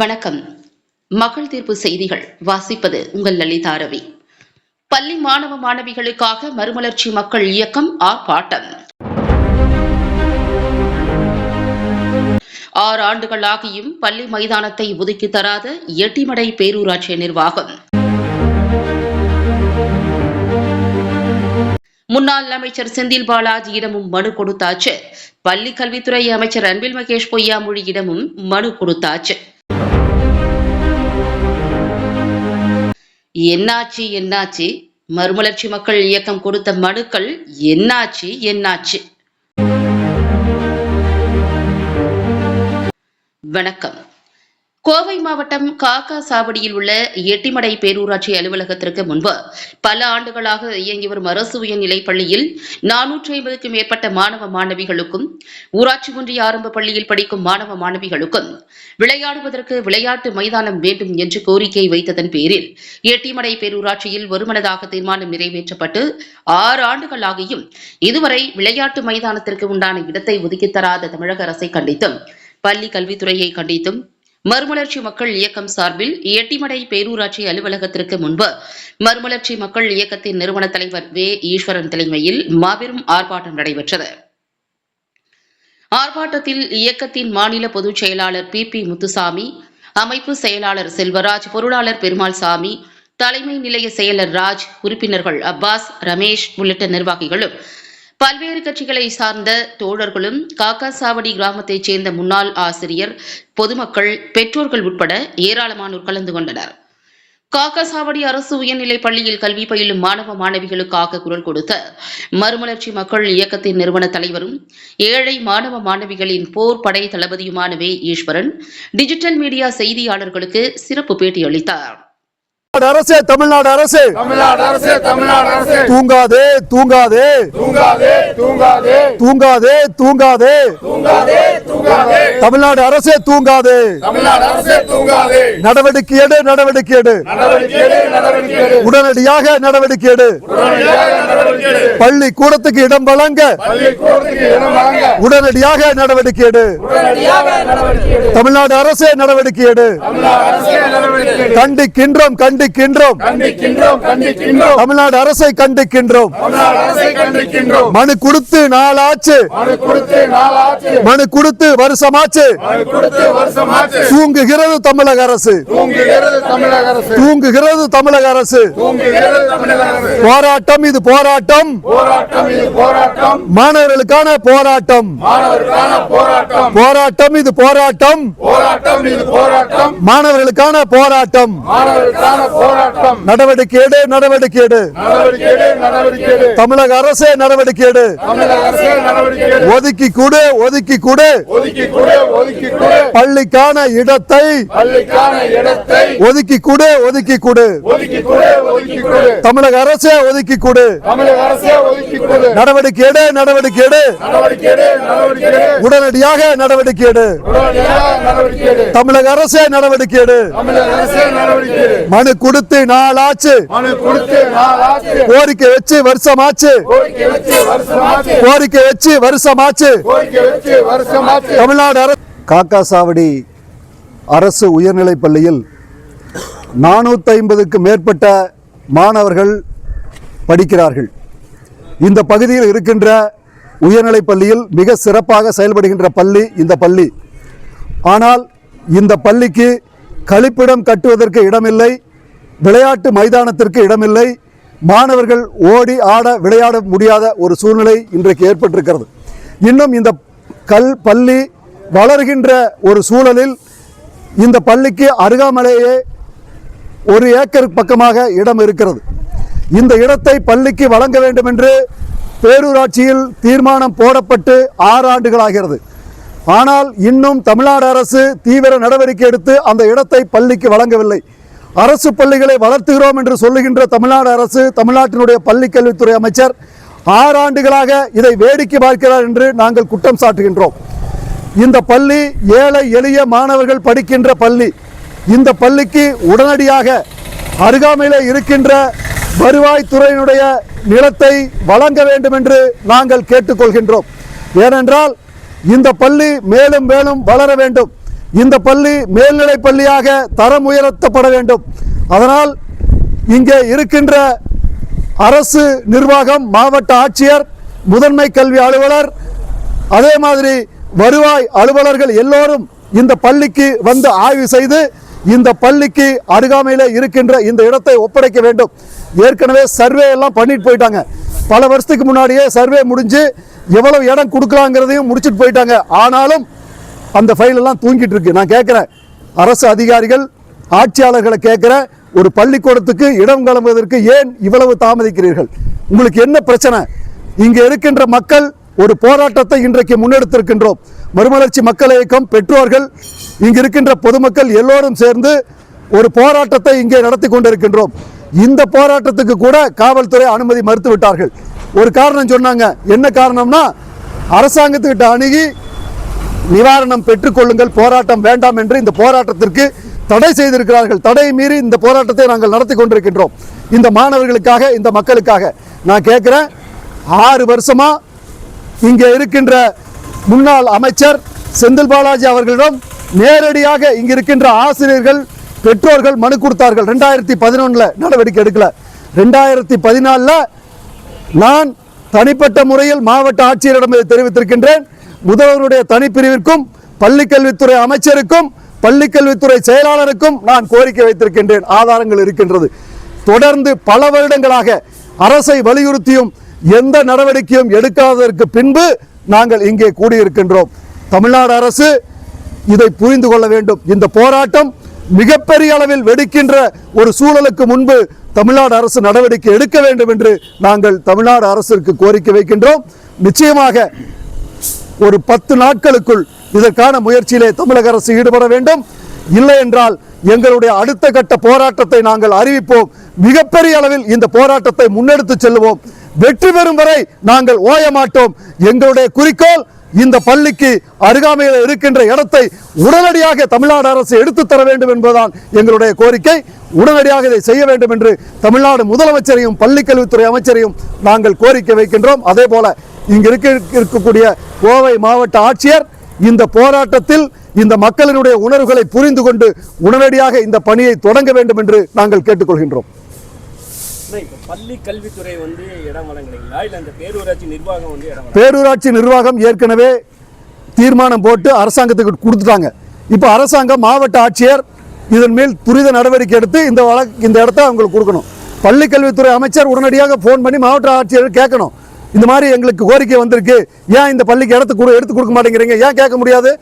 வணக்கம். மக்கள் தீர்ப்பு செய்திகள். வாசிப்பது உங்கள் லலிதா ரவி. பள்ளி மாணவ மாணவிகளுக்காக மறுமலர்ச்சி மக்கள் இயக்கம் ஆர்ப்பாட்டம். ஆறு ஆண்டுகளாகியும் பள்ளி மைதானத்தை ஒதுக்கி தராத எட்டிமடை பேரூராட்சி நிர்வாகம். முன்னாள் அமைச்சர் செந்தில் பாலாஜியிடமும் மனு கொடுத்தாச்சு. பள்ளி கல்வித்துறை அமைச்சர் அன்பில் மகேஷ் பொய்யாமொழியிடமும் மனு கொடுத்தாச்சு. என்னாச்சு என்னாச்சு? மறுமலர்ச்சி மக்கள் இயக்கம் கொடுத்த மனுக்கள் என்னாச்சு என்னாச்சு? வணக்கம். கோவை மாவட்டம் காக்கா சாவடியில் உள்ள எட்டிமடை பேரூராட்சி அலுவலகத்திற்கு முன்பு பல ஆண்டுகளாக இயங்கி வரும் அரசு உயர்நிலைப் பள்ளியில் நானூற்றி ஐம்பதுக்கும் மேற்பட்ட மாணவ மாணவிகளுக்கும் ஊராட்சி ஒன்றிய ஆரம்ப பள்ளியில் படிக்கும் மாணவ மாணவிகளுக்கும் விளையாடுவதற்கு விளையாட்டு மைதானம் வேண்டும் என்று கோரிக்கை வைத்ததன் பேரில் எட்டிமடை பேரூராட்சியில் ஒருமனதாக தீர்மானம் நிறைவேற்றப்பட்டு ஆறு ஆண்டுகளாகியும் இதுவரை விளையாட்டு மைதானத்திற்கு உண்டான இடத்தை ஒதுக்கித் தராத தமிழக அரசை கண்டித்தும் பள்ளி கல்வித்துறையை கண்டித்தும் மறுமலர்ச்சி மக்கள் இயக்கம் சார்பில் எட்டிமடை பேரூராட்சி அலுவலகத்திற்கு முன்பு மறுமலர்ச்சி மக்கள் இயக்கத்தின் நிறுவன தலைவர் வே. ஈஸ்வரன் தலைமையில் மாபெரும் ஆர்ப்பாட்டம் நடைபெற்றது. ஆர்ப்பாட்டத்தில் இயக்கத்தின் மாநில பொதுச் செயலாளர் பி. பி. முத்துசாமி அமைப்பு செயலாளர் செல்வராஜ் பொருளாளர் பெருமாள் சாமி தலைமை நிலைய செயலர் ராஜ் உறுப்பினர்கள் அப்பாஸ் ரமேஷ் உள்ளிட்ட நிர்வாகிகளும் பல்வேறு கட்சிகளை சார்ந்த தோழர்களும் காக்காசாவடி கிராமத்தைச் சேர்ந்த முன்னாள் ஆசிரியர் பொதுமக்கள் பெற்றோர்கள் உட்பட ஏராளமானோர் கலந்து கொண்டனர். காக்காசாவடி அரசு உயர்நிலைப் பள்ளியில் கல்வி பயிலும் மாணவ மாணவிகளுக்காக குரல் கொடுத்த மறுமலர்ச்சி மக்கள் இயக்கத்தின் நிறுவன தலைவரும் ஏழை மாணவ மாணவிகளின் போர் படை தளபதியுமான வே ஈஸ்வரன் டிஜிட்டல் மீடியா செய்தியாளர்களுக்கு சிறப்பு பேட்டியளித்தார். அரசே தமிழ்நாடு அரசே. தமிழ்நாடு அரசே தமிழ்நாடு அரசே. தூங்காதே தூங்காதே. தூங்காதே தூங்காதே. தூங்காதே தூங்காதே. தூங்காதே தூங்காதே. தமிழ்நாடு அரசே தூங்காதே. தமிழ்நாடு அரசே தூங்காதே. நடவடிக்கை எடு நடவடிக்கை எடு. உடனடியாக நடவடிக்கை எடு. பள்ளி கூடத்துக்கு இடம் வழங்க. உடனடியாக நடவடிக்கை எடு. தமிழ்நாடு அரசே நடவடிக்கை எடு. கண்டிக்கின்றோம் கண்டிக்கின்றோம். கண்டிக்கின்றோம். தமிழ்நாடு அரசை கண்டிக்கின்றோம். மனு கொடுத்து நாளாச்சு. மனு கொடுத்து வருஷமாச்சு. தூங்குகிறது தமிழக அரசு. தூங்குகிறது தமிழக அரசு. போராட்டம் இது போராட்டம். மாணவர்களுக்கான போராட்டம். போராட்டம். இது போராட்டம். மாணவர்களுக்கான போராட்டம். போராட்டம். நடவடிக்கை எடு தமிழக அரசே நடவடிக்கை ஒதுக்கி கொடு ஒதுக்கி கொடு பள்ளிக்கான இடத்தை ஒதுக்கி கொடு ஒதுக்கி கொடு தமிழக அரசே ஒதுக்கி கொடு நடவடிக்கை எடு உடனடியாக நடவடிக்கை தமிழக அரசே நடவடிக்கை மனு கொடுத்து நாளாச்சு. கோரிக்கை வச்சு வருஷமாச்சு. கோரிக்கை வச்சு வருஷமாச்சு. தமிழ்நாடு அரசு காக்காசாவடி அரசு உயர்நிலைப் பள்ளியில் நானூற்றி ஐம்பதுக்கு மேற்பட்ட மாணவர்கள் படிக்கிறார்கள். இந்த பகுதியில் இருக்கின்ற உயர்நிலைப் பள்ளியில் மிக சிறப்பாக செயல்படுகின்ற பள்ளி இந்த பள்ளி. ஆனால் இந்த பள்ளிக்கு கழிப்பிடம் கட்டுவதற்கு இடமில்லை. விளையாட்டு மைதானத்திற்கு இடமில்லை. மாணவர்கள் ஓடி ஆட விளையாட முடியாத ஒரு சூழ்நிலை இன்றைக்கு ஏற்பட்டிருக்கிறது. இன்னும் இந்த கல் பள்ளி வளர்கின்ற ஒரு சூழலில் இந்த பள்ளிக்கு அருகாமலேயே ஒரு ஏக்கர் பக்கமாக இடம் இருக்கிறது. இந்த இடத்தை பள்ளிக்கு வழங்க வேண்டும் என்று பேரூராட்சியில் தீர்மானம் போடப்பட்டு ஆறு ஆண்டுகளாகிறது. ஆனால் இன்னும் தமிழ்நாடு அரசு தீவிர நடவடிக்கை எடுத்து அந்த இடத்தை பள்ளிக்கு வழங்கவில்லை. அரசு பள்ளிகளை வளர்த்துகிறோம் என்று சொல்லுகின்ற தமிழ்நாடு அரசு தமிழ்நாட்டினுடைய பள்ளிக் கல்வித்துறை அமைச்சர் ஆறு ஆண்டுகளாக இதை வேடிக்கை பார்க்கிறார் என்று நாங்கள் குற்றம் சாட்டுகின்றோம். இந்த பள்ளி ஏழை எளிய மாணவர்கள் படிக்கின்ற பள்ளி. இந்த பள்ளிக்கு உடனடியாக அருகாமையில் இருக்கின்ற வருவாய்த்துறையினுடைய நிலத்தை வழங்க வேண்டும் என்று நாங்கள் கேட்டுக்கொள்கின்றோம். ஏனென்றால் இந்த பள்ளி மேலும் மேலும் வளர வேண்டும். இந்த பள்ளி மேல்நிலை பள்ளியாக தரம் உயர்த்தப்பட வேண்டும். அதனால் இங்கே இருக்கின்ற அரசு நிர்வாகம் மாவட்ட ஆட்சியர் முதன்மை கல்வி அலுவலர் அதே மாதிரி வருவாய் அலுவலர்கள் எல்லோரும் இந்த பள்ளிக்கு வந்து ஆய்வு செய்து இந்த பள்ளிக்கு அருகாமையில் இருக்கின்ற இந்த இடத்தை ஒப்படைக்க வேண்டும். ஏற்கனவே சர்வே எல்லாம் பண்ணிட்டு போயிட்டாங்க. பல வருஷத்துக்கு முன்னாடியே சர்வே முடிஞ்சு எவ்வளவு இடம் கொடுக்கலாங்கிறதையும் முடிச்சிட்டு போயிட்டாங்க. ஆனாலும் அந்த ஃபைல் எல்லாம் தூங்கிட்டு இருக்கு. நான் கேட்குறேன். அரசு அதிகாரிகள் ஆட்சியாளர்களை கேட்குற ஒரு பள்ளிக்கூடத்துக்கு இடம் கிளம்புவதற்கு ஏன் இவ்வளவு தாமதிக்கிறீர்கள்? உங்களுக்கு என்ன பிரச்சனை? இங்கே இருக்கின்ற மக்கள் ஒரு போராட்டத்தை இன்றைக்கு முன்னெடுத்திருக்கின்றோம். மறுமலர்ச்சி மக்கள் இயக்கம் பெற்றோர்கள் இங்கு இருக்கின்ற பொதுமக்கள் எல்லோரும் சேர்ந்து ஒரு போராட்டத்தை இங்கே நடத்தி கொண்டிருக்கின்றோம். இந்த போராட்டத்துக்கு கூட காவல்துறை அனுமதி மறுத்து விட்டார்கள் ஒரு காரணம் சொன்னாங்க. என்ன காரணம்னா அரசாங்கத்துக்கிட்ட அணுகி நிவாரணம் பெற்றுக்கொள்ளுங்கள் போராட்டம் வேண்டாம் என்று இந்த போராட்டத்திற்கு தடை செய்திருக்கிறார்கள். தடை மீறி இந்த போராட்டத்தை நாங்கள் நடத்தி கொண்டிருக்கின்றோம். இந்த மாணவர்களுக்காக இந்த மக்களுக்காக. நான் கேட்குறேன் ஆறு வருஷமா இங்கே இருக்கின்ற முன்னாள் அமைச்சர் செந்தில் பாலாஜி அவர்களிடம் நேரடியாக இங்க இருக்கின்ற ஆசிரியர்கள் பெற்றோர்கள் மனு கொடுத்தார்கள். ரெண்டாயிரத்தி பதினொன்றில் நடவடிக்கை எடுக்கல. ரெண்டாயிரத்தி பதினாலில் நான் தனிப்பட்ட முறையில் மாவட்ட ஆட்சியரிடம் இதை தெரிவித்திருக்கின்றேன். முதல்வருடைய தனிப்பிரிவிற்கும் பள்ளிக்கல்வித்துறை அமைச்சருக்கும் பள்ளிக்கல்வித்துறை செயலாளருக்கும் நான் கோரிக்கை வைத்திருக்கின்றேன். ஆதாரங்கள் இருக்கின்றது. தொடர்ந்து பல வருடங்களாக அரசை வலியுறுத்தியும் எந்த நடவடிக்கையும் எடுக்காததற்கு பின்பு நாங்கள் இங்கே கூடியிருக்கின்றோம். தமிழ்நாடு அரசு இதை புரிந்து கொள்ள வேண்டும். இந்த போராட்டம் மிகப்பெரிய அளவில் வெடிக்கின்ற ஒரு சூழலுக்கு முன்பு தமிழ்நாடு அரசு நடவடிக்கை எடுக்க வேண்டும் என்று நாங்கள் தமிழ்நாடு அரசிற்கு கோரிக்கை வைக்கின்றோம். நிச்சயமாக ஒரு பத்து நாட்களுக்குள் இதற்கான முயற்சியிலே தமிழக அரசு ஈடுபட வேண்டும். இல்லை என்றால் எங்களுடைய அடுத்த கட்ட போராட்டத்தை நாங்கள் அறிவிப்போம். மிகப்பெரிய அளவில் இந்த போராட்டத்தை முன்னெடுத்து செல்லுவோம். வெற்றி பெறும் வரை நாங்கள் ஓய மாட்டோம். எங்களுடைய குறிக்கோள் இந்த பள்ளிக்கு அருகாமையில் இருக்கின்ற இடத்தை உடனடியாக தமிழ்நாடு அரசு எடுத்துத் தர வேண்டும் என்பதுதான் எங்களுடைய கோரிக்கை. உடனடியாக இதை செய்ய வேண்டும் என்று தமிழ்நாடு முதலமைச்சரையும் பள்ளிக்கல்வித்துறை அமைச்சரையும் நாங்கள் கோரிக்கை வைக்கின்றோம். அதே போல இங்கு இருக்க இருக்கக்கூடிய கோவை மாவட்ட ஆட்சியர் இந்த போராட்டத்தில் இந்த மக்களினுடைய உணர்வுகளை புரிந்து கொண்டு உடனடியாக இந்த பணியை தொடங்க வேண்டும் என்று நாங்கள் கேட்டுக்கொள்கின்றோம். பள்ளி கல்வித்துறை வந்து இடம் வழங்குறீங்களா இல்ல அந்த பேரூராட்சி நிர்வாகம் வந்து இடம்? பேரூராட்சி நிர்வாகம் ஏற்கனவே தீர்மானம் போட்டு அரசாங்கத்துக்கு கொடுத்துட்டாங்க. இப்போ அரசாங்கம் மாவட்ட ஆட்சியர் இதன் மேல் துரித நடவடிக்கை எடுத்து இந்த வழக்கு இந்த இடத்த அவங்களுக்கு கொடுக்கணும். பள்ளி கல்வித்துறை அமைச்சர் உடனடியாக ஃபோன் பண்ணி மாவட்ட ஆட்சியர் கேட்கணும். இந்த மாதிரி எங்களுக்கு கோரிக்கை வந்திருக்கு. ஏன் இந்த பள்ளிக்கு இடத்த கொடு எடுத்து கொடுக்க மாட்டேங்கிறீங்க? ஏன் கேட்க முடியாது?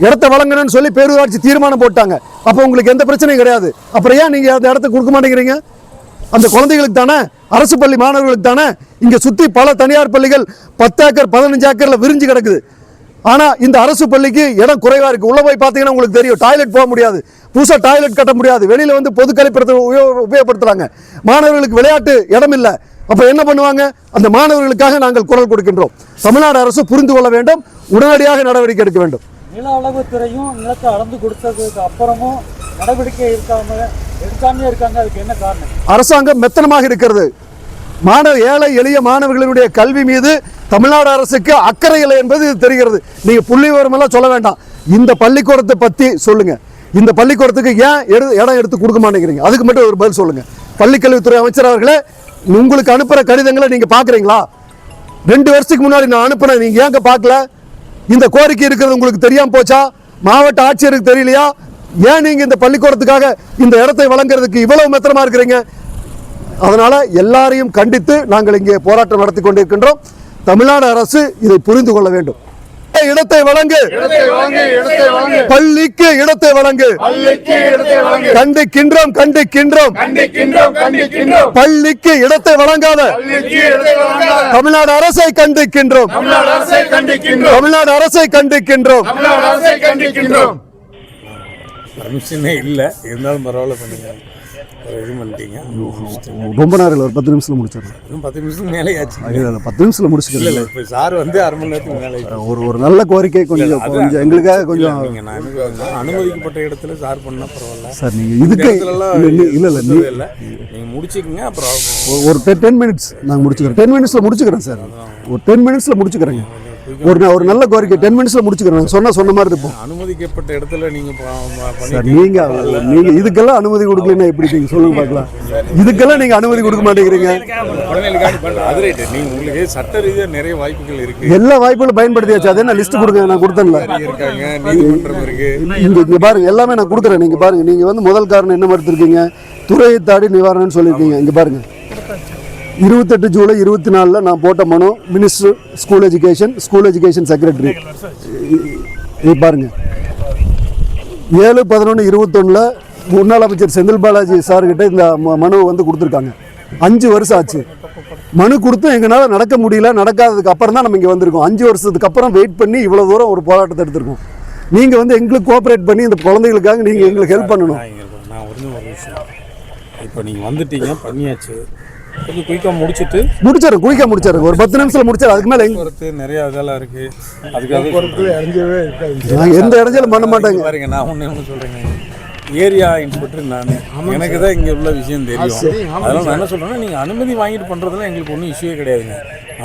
இடத்த வழங்கணும்னு சொல்லி பேரூராட்சி தீர்மானம் போட்டாங்க. அப்போ உங்களுக்கு எந்த பிரச்சனையும் கிடையாது. அப்புறம் ஏன் நீங்கள் அந்த இடத்த கொடுக்க மாட்டேங்கிறீங்க? அந்த குழந்தைகளுக்கு தானே அரசு பள்ளி மாணவர்களுக்கு தானே இங்கே சுற்றி பல தனியார் பள்ளிகள் பத்து ஏக்கர் பதினஞ்சு ஏக்கரில் விரிஞ்சு கிடக்குது. ஆனால் இந்த அரசு பள்ளிக்கு இடம் குறைவாக இருக்குது உள்ளே போய் பார்த்தீங்கன்னா உங்களுக்கு தெரியும். டாய்லெட் போக முடியாது. புதுசாக டாய்லெட் கட்ட முடியாது. வெளியில் வந்து பொது கழிப்பிடத்தை உபயோ- உபயோகப்படுத்துகிறாங்க மாணவர்களுக்கு விளையாட்டு இடம் இல்லை அப்ப என்ன பண்ணுவாங்க? அந்த மாணவர்களுக்காக நாங்கள் குரல் கொடுக்கின்றோம். தமிழ்நாடு அரசு புரிந்து கொள்ள வேண்டும் உடனடியாக நடவடிக்கை எடுக்க வேண்டும். நில அளவுத்துறையும் நிலத்தை அளந்து கொடுத்ததுக்கு அப்புறமும் நடவடிக்கை எடுக்காம எடுக்காமலே இருக்காங்க. அதுக்கு என்ன காரணம்? அரசாங்கம் மெத்தனமாக இருக்கிறது. மாணவ ஏழை எளிய மாணவர்களுடைய கல்வி மீது தமிழ்நாடு அரசுக்கு அக்கறை இல்லை என்பது இது தெரிகிறது. நீங்க புள்ளி விவரமெல்லாம் சொல்ல வேண்டாம். இந்த பள்ளிக்கூடத்தை பத்தி சொல்லுங்க. இந்த பள்ளிக்கூடத்துக்கு ஏன் எடு இடம் எடுத்து கொடுக்க மாட்டேங்கிறீங்க? அதுக்கு மட்டும் ஒரு பதில் சொல்லுங்க. பள்ளிக்கல்வித்துறை அமைச்சர் அவர்களே உங்களுக்கு அனுப்புகிற கடிதங்களை நீங்கள் பார்க்குறீங்களா ரெண்டு வருஷத்துக்கு முன்னாடி நான் அனுப்புனேன் நீங்கள் ஏங்க பார்க்கல இந்த கோரிக்கை இருக்கிறது உங்களுக்கு தெரியாமல் போச்சா? மாவட்ட ஆட்சியருக்கு தெரியலையா? ஏன் நீங்கள் இந்த பள்ளிக்கூடத்துக்காக இந்த இடத்தை வழங்குறதுக்கு இவ்வளவு மெத்தனமா இருக்கிறீங்க? அதனால் எல்லாரையும் கண்டித்து நாங்கள் இங்கே போராட்டம் நடத்தி கொண்டிருக்கின்றோம். தமிழ்நாடு அரசு இதை புரிந்து கொள்ள வேண்டும். இடத்தை வழங்கு. பள்ளிக்கு இடத்தை வழங்கு. பள்ளிக்கு இடத்தை வழங்கு. கண்டிக்கின்றோம் கண்டிக்கின்றோம். பள்ளிக்கு இடத்தை வழங்காத. பள்ளிக்கு இடத்தை வழங்காத. தமிழ்நாடு அரசை கண்டிக்கின்றோம். தமிழ்நாடு அரசை கண்டிக்கின்றோம். தமிழ்நாடு அரசை கண்டிக்கின்றோம். தமிழ்நாடு அரசை கண்டிக்கின்றோம். பர்மிஷனே இல்லை. இருந்தாலும் பரவாயில்ல பண்ணுங்க இது பண்ணிட்டீங்க. ரொம்ப நேரம் ஒரு பத்து நிமிஷத்தில் முடிச்சிடறேன் இன்னும் பத்து நிமிஷத்துக்கு மேலே ஆச்சு இல்லை பத்து நிமிஷத்தில் இல்லை முடிச்சுக்கிறேன். இல்லை இப்போ சார் வந்து அரை மணி நேரத்துக்கு மேலே. ஒரு ஒரு நல்ல கோரிக்கை கொஞ்சம் கொஞ்சம் எங்களுக்காக கொஞ்சம் அனுமதிக்கப்பட்ட இடத்துல சார் பண்ணா பரவாயில்ல. சார் நீங்கள் இதுக்கு இல்லை இல்லை இல்லை சுத்தவே நீ- இல்லை. நீங்க முடிச்சுக்கங்க அப்புறம் ஒரு- ஒரு டென் மினிட்ஸ் நாங்கள் முடிச்சுக்கிறோம் டென் மினிட்ஸில் முடிச்சுக்கிறேன் சார். ஒரு டென் மினிட்ஸில் முடிச்சுக்கிறேங்க. ஒரு ஒரு நல்ல கோரிக்கை. டென் மினிட்ஸில் முடிச்சுக்கிறேன். சொன்ன சொன்ன மாதிரி இருப்போம். அனுமதிக்கப்பட்ட இடத்துல நீங்கள் சார் பண்ணி நீங்க நீங்க இதுக்கெல்லாம் அனுமதி கொடுக்கலன்னா எப்படி நீங்க சொல்லுங்க பார்க்கலாம். இதுக்கெல்லாம் நீங்க அனுமதி கொடுக்க மாட்டேங்கிறீங்க. நீங்கள் உங்களுக்கு சட்ட ரீதியாக நிறைய வாய்ப்புகள் இருக்கு. எல்லா வாய்ப்புகளும் பயன்படுத்தியாச்சு. அதே நான் லிஸ்ட் கொடுங்க நான் கொடுத்தேன்ல. இங்க இங்க பாருங்க. எல்லாமே நான் கொடுக்குறேன். நீங்க பாருங்க. நீங்க வந்து முதல் காரணம் என்ன மறுத்திருக்கீங்க? துறையை தாடி நிவாரணம்னு சொல்லியிருக்கீங்க. இங்க பாருங்க. இருபத்தெட்டு ஜூலை இருபத்தி நாலில் நான் போட்ட மனு minister school education school education secretary இது பாருங்க. ஏழு பதினொன்று இருபத்தொன்னில் முன்னாள் அமைச்சர் செந்தில் பாலாஜி சார்கிட்ட இந்த ம- மனுவை வந்து கொடுத்துருக்காங்க. அஞ்சு வருஷம் ஆச்சு. மனு கொடுத்தும் எங்களால் நடக்க முடியல நடக்காததுக்கு அப்புறம் தான் நம்ம இங்கே வந்திருக்கோம். அஞ்சு வருஷத்துக்கு அப்புறம் வெயிட் பண்ணி இவ்வளோ தூரம் ஒரு போராட்டத்தை எடுத்திருக்கோம். நீங்கள் வந்து எங்களுக்கு கோஆப்ரேட் பண்ணி இந்த குழந்தைகளுக்காக நீங்கள் எங்களுக்கு ஹெல்ப் பண்ணணும். இப்போ நீங்கள் வந்துட்டீங்க பண்ணியாச்சு. கொஞ்சம் குயிக்காக முடிச்சிட்டு முடிச்சாரு குயிக்காக முடிச்சாரு. ஒரு பத்து நிமிஷத்தில் முடிச்சாரு. அதுக்கு மேலே போக்குவரத்து நிறைய இதெல்லாம் இருக்கு. அதுக்காக நாங்கள் எந்த இடஞ்சாலும் பண்ண மாட்டாங்க? பாருங்க நான் ஒண்ணு ஒன்று சொல்றேங்க. ஏரியா இன்ஸ்பெக்டர் நான். எனக்கு தான் இங்கே உள்ள விஷயம் தெரியும். அதெல்லாம் நான் என்ன சொல்றேன்னா நீங்க அனுமதி வாங்கிட்டு பண்றதுல எங்களுக்கு ஒன்றும் இஷ்யூவே கிடையாதுங்க.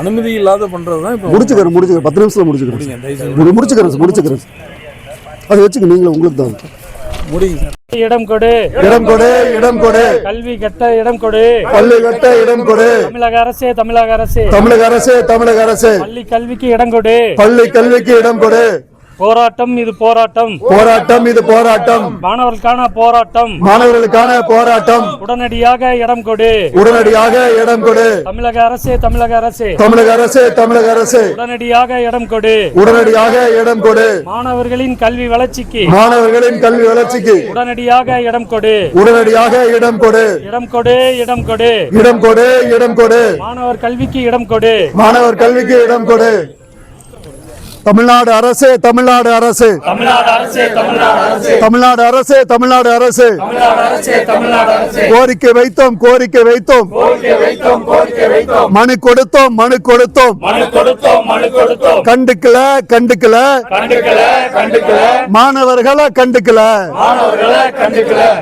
அனுமதி இல்லாத பண்றது தான் இப்போ முடிச்சுக்கிறேன் முடிச்சுக்கிறேன். பத்து நிமிஷத்தில் முடிச்சுக்கிறேன் முடிச்சுக்கிறேன் முடிச்சுக்கிறேன். அதை வச்சுக்க நீங்களும் உங்களுக்கு தான். முடிங்க சார் இடம் கொடு. இடம் கொடு இடம் கொடு. கல்வி கட்ட இடம் கொடு. பள்ளி கட்ட இடம் கொடு. தமிழக அரசே தமிழக அரசே. தமிழக அரசு தமிழக அரசு. பள்ளி கல்விக்கு இடம் கொடு. பள்ளி கல்விக்கு இடம் கொடு. போராட்டம் இது போராட்டம் போராட்டம் இது போராட்டம் மாணவர்களுக்கான போராட்டம் மாணவர்களுக்கான போராட்டம் உடனடியாக இடம் கொடு உடனடியாக இடம் கொடு தமிழக அரசே தமிழக அரசே தமிழக அரசு தமிழக அரசு உடனடியாக இடம் கொடு உடனடியாக இடம் கொடு மாணவர்களின் கல்வி வளர்ச்சிக்கு மாணவர்களின் கல்வி வளர்ச்சிக்கு உடனடியாக இடம் கொடு உடனடியாக இடம் கொடு இடம் கொடு இடம் கொடு இடம் கொடு இடம் கொடு மாணவர் கல்விக்கு இடம் கொடு மாணவர் கல்விக்கு இடம் கொடு தமிழ்நாடு அரசு தமிழ்நாடு அரசு. தமிழ்நாடு அரசே தமிழ்நாடு அரசே. கோரிக்கை வைத்தோம் கோரிக்கை வைத்தோம். மனு கொடுத்தோம் மனு கொடுத்தோம். கண்டுக்கல கண்டுக்கல. கண்டுக்கல கண்டுக்கல. மாணவர்களை கண்டுக்கல.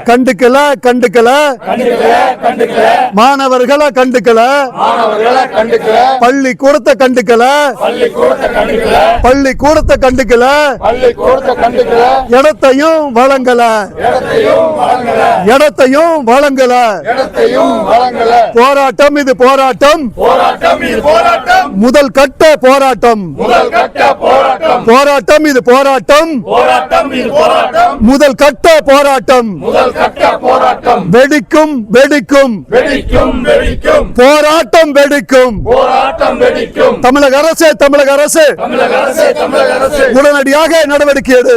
கண்டுக்கல. கண்டுக்கல மாணவர்களை கண்டுக்கல. மாணவர்களை கண்டுக்கல. பள்ளி கூடத்தை கண்டுக்கல. பள்ளி கூடத்தை கண்டுக்கல. இடத்தையும் வழங்கல. இடத்தையும் வழங்கல. இடத்தையும் வழங்கல. இடத்தையும் வழங்கல. போராட்டம் இது போராட்டம். போராட்டம் இது போராட்டம். முதல் கட்ட போராட்டம். முதல் கட்ட போராட்டம். போராட்டம் இது போராட்டம். போராட்டம் இது போராட்டம். முதல் கட்ட போராட்டம். முதல் கட்ட போராட்டம். வெடிக்கும் வெடிக்கும். வெடிக்கும் வெடிக்கும். போராட்டம் வெடிக்கும். போராட்டம் வெடிக்கும். தமிழக அரசு தமிழக அரசே. தமிழக அரசு. உடனடியாக நடவடிக்கை எடு.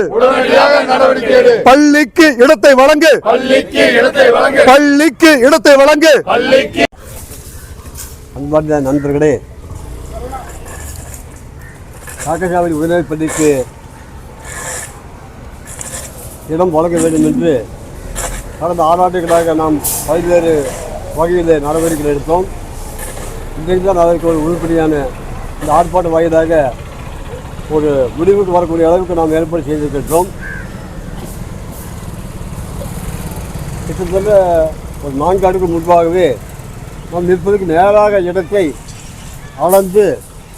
பள்ளிக்கு இடத்தை வழங்கு. பள்ளிக்கு இடத்தை வழங்கு. பள்ளிக்கு இடத்தை வழங்கு. பள்ளிக்கு அன்பார்ந்த நண்பர்களே காக்கசாவடி உயர்நிலைப் பள்ளிக்கு இடம் வழங்க வேண்டும் என்று கடந்த ஆறாண்டுகளாக நாம் பல்வேறு வகையில் நடவடிக்கைகள் எடுத்தோம். இன்றைக்கு தான் அதற்கு ஒரு உருப்படியான இந்த ஆர்ப்பாட்ட வாயிலாக ஒரு முடிவுக்கு வரக்கூடிய அளவுக்கு நாம் ஏற்பாடு செய்திருக்கின்றோம். கிட்டத்தட்ட ஒரு நான்கு ஆண்டுக்கு முன்பாகவே நாம் நிற்பதற்கு நேராக இடத்தை அளந்து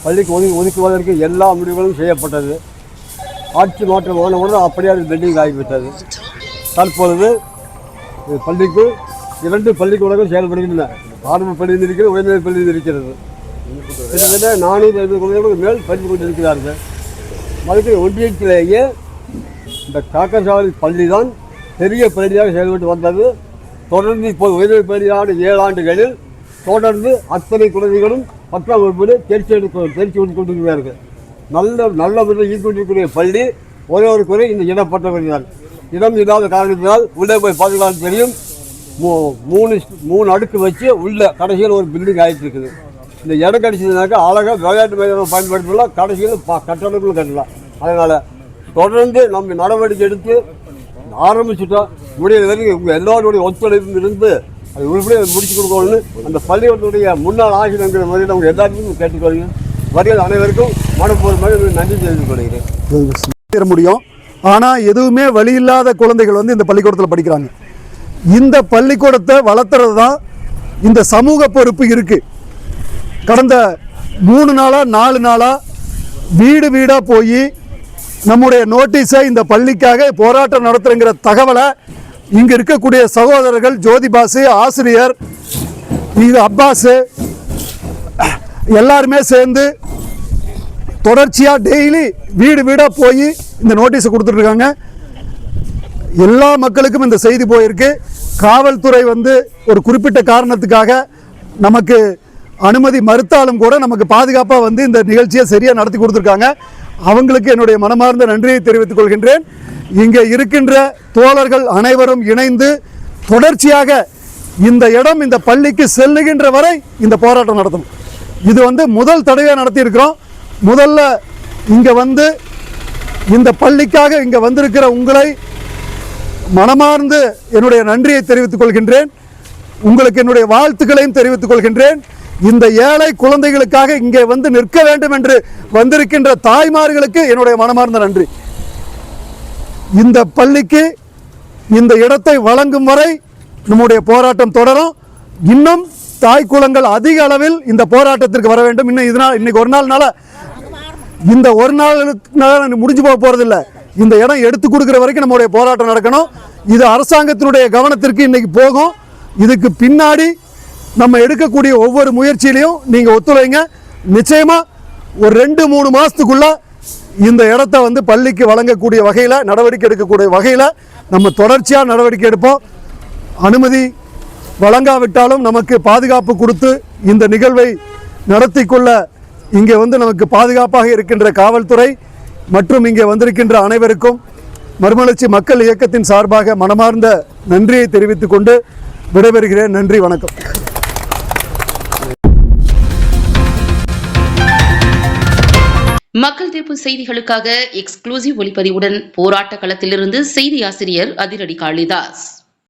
பள்ளிக்கு ஒதுக்கி ஒதுக்குவதற்கு எல்லா முடிவுகளும் செய்யப்பட்டது. ஆட்சி மாற்றம் ஆனவுடன் அப்படியே அது பெண்டிங் ஆகிவிட்டது. தற்பொழுது பள்ளிக்கு இரண்டு பள்ளிக்கூடங்கள் செயல்படுகின்றன. ஆரம்ப பள்ளியில் இருக்கிறது உயர்நிலை பள்ளியில் இருக்கிறது. கிட்டத்தட்ட நானூற்றி ஐம்பது குழந்தைகளுக்கு மேல் படித்து கொண்டிருக்கிறார்கள். மதுரை ஒன்றியத்திலேயே இந்த காக்கசாவடி பள்ளி தான் பெரிய பள்ளியாக செயல்பட்டு வந்தது. தொடர்ந்து இப்போது உயர்வு பள்ளியான ஏழு ஆண்டுகளில் தொடர்ந்து அத்தனை குழந்தைகளும் பத்தாம் வகுப்பில் தேர்ச்சி எடுக்க தேர்ச்சி எடுத்து கொண்டிருக்கிறார்கள். நல்ல நல்ல முறையில் ஈடுபட்டிருக்கிற பள்ளி ஒரே ஒரு குறை இந்த இடப்பட்டவர்கள் இடம் இல்லாத காரணத்தினால் உள்ளே போய் பாதுகாப்பு தெரியும். மூ மூணு மூணு அடுக்கு வச்சு உள்ள கடைசியில் ஒரு பில்டிங் ஆகிட்டு இருக்குது இந்த இடம் கிடச்சிதுனாக்கா அழகாக விளையாட்டு மைதானம் பயன்படுத்தலாம் கடைசியில் ப கட்டணங்களும் கட்டலாம். அதனால் தொடர்ந்து நம்ம நடவடிக்கை எடுத்து ஆரம்பிச்சுட்டோம். முடிய வரைக்கும் உங்கள் எல்லோருடைய ஒத்துழைப்பும் இருந்து அது உறுப்பினர் முடிச்சு கொடுக்கணும்னு அந்த பள்ளிக்கூடத்துடைய முன்னாள் ஆசிரியங்கிற முறையில் அவங்க எல்லாருக்கும் கேட்டுக்கொள்கிறேன். வருகிற அனைவருக்கும் மனப்பூர்வமாக நன்றி தெரிவித்துக் கொள்கிறேன். சேர முடியும். ஆனால் எதுவுமே வழி இல்லாத குழந்தைகள் வந்து இந்த பள்ளிக்கூடத்தில் படிக்கிறாங்க. இந்த பள்ளிக்கூடத்தை வளர்த்துறது தான் இந்த சமூக பொறுப்பு இருக்குது கடந்த மூணு நாளாக நாலு நாளாக வீடு வீடாக போய் நம்முடைய நோட்டீஸை இந்த பள்ளிக்காக போராட்டம் நடத்துகிறேங்கிற தகவலை இங்கே இருக்கக்கூடிய சகோதரர்கள் ஜோதிபாசு ஆசிரியர் இது அப்பாஸு எல்லாருமே சேர்ந்து தொடர்ச்சியாக டெய்லி வீடு வீடாக போய் இந்த நோட்டீஸை கொடுத்துட்ருக்காங்க. எல்லா மக்களுக்கும் இந்த செய்தி போயிருக்கு. காவல்துறை வந்து ஒரு குறிப்பிட்ட காரணத்துக்காக நமக்கு அனுமதி மறுத்தாலும் கூட நமக்கு பாதுகாப்பாக வந்து இந்த நிகழ்ச்சியை சரியாக நடத்தி கொடுத்துருக்காங்க. அவங்களுக்கு என்னுடைய மனமார்ந்த நன்றியை தெரிவித்துக் கொள்கின்றேன். இங்கே இருக்கின்ற தோழர்கள் அனைவரும் இணைந்து தொடர்ச்சியாக இந்த இடம் இந்த பள்ளிக்கு செல்லுகின்ற வரை இந்த போராட்டம் நடத்தணும். இது வந்து முதல் தடவையாக நடத்தியிருக்கிறோம். முதல்ல இங்கே வந்து இந்த பள்ளிக்காக இங்கே வந்திருக்கிற உங்களை மனமார்ந்து என்னுடைய நன்றியை தெரிவித்துக் கொள்கின்றேன். உங்களுக்கு என்னுடைய வாழ்த்துக்களையும் தெரிவித்துக் கொள்கின்றேன். இந்த ஏழை குழந்தைகளுக்காக இங்கே வந்து நிற்க வேண்டும் என்று வந்திருக்கின்ற தாய்மார்களுக்கு என்னுடைய மனமார்ந்த நன்றி. இந்த பள்ளிக்கு இந்த இடத்தை வழங்கும் வரை நம்முடைய போராட்டம் தொடரும். இன்னும் தாய் குளங்கள் அதிக அளவில் இந்த போராட்டத்திற்கு வர வேண்டும். இன்னும் இதனால் இன்னைக்கு ஒரு நாள்னால இந்த ஒரு நாளுக்கு முடிஞ்சு போக போகிறதில்ல இந்த இடம் எடுத்து கொடுக்குற வரைக்கும் நம்மளுடைய போராட்டம் நடக்கணும். இது அரசாங்கத்தினுடைய கவனத்திற்கு இன்னைக்கு போகும். இதுக்கு பின்னாடி நம்ம எடுக்கக்கூடிய ஒவ்வொரு முயற்சியிலையும் நீங்கள் ஒத்துழைங்க. நிச்சயமாக ஒரு ரெண்டு மூணு மாதத்துக்குள்ளே இந்த இடத்த வந்து பள்ளிக்கு வழங்கக்கூடிய வகையில் நடவடிக்கை எடுக்கக்கூடிய வகையில் நம்ம தொடர்ச்சியாக நடவடிக்கை எடுப்போம். அனுமதி வழங்காவிட்டாலும் நமக்கு பாதுகாப்பு கொடுத்து இந்த நிகழ்வை நடத்தி கொள்ள இங்கே வந்து நமக்கு பாதுகாப்பாக இருக்கின்ற காவல்துறை மற்றும் இங்கே வந்திருக்கின்ற அனைவருக்கும் மறுமலர்ச்சி மக்கள் இயக்கத்தின் சார்பாக மனமார்ந்த நன்றியை தெரிவித்துக் கொண்டு விடைபெறுகிறேன். நன்றி வணக்கம். மக்கள் தீர்ப்பு செய்திகளுக்காக எக்ஸ்க்ளூசிவ் ஒளிப்பதிவுடன் போராட்ட களத்திலிருந்து செய்தி ஆசிரியர் அதிரடி காளிதாஸ்.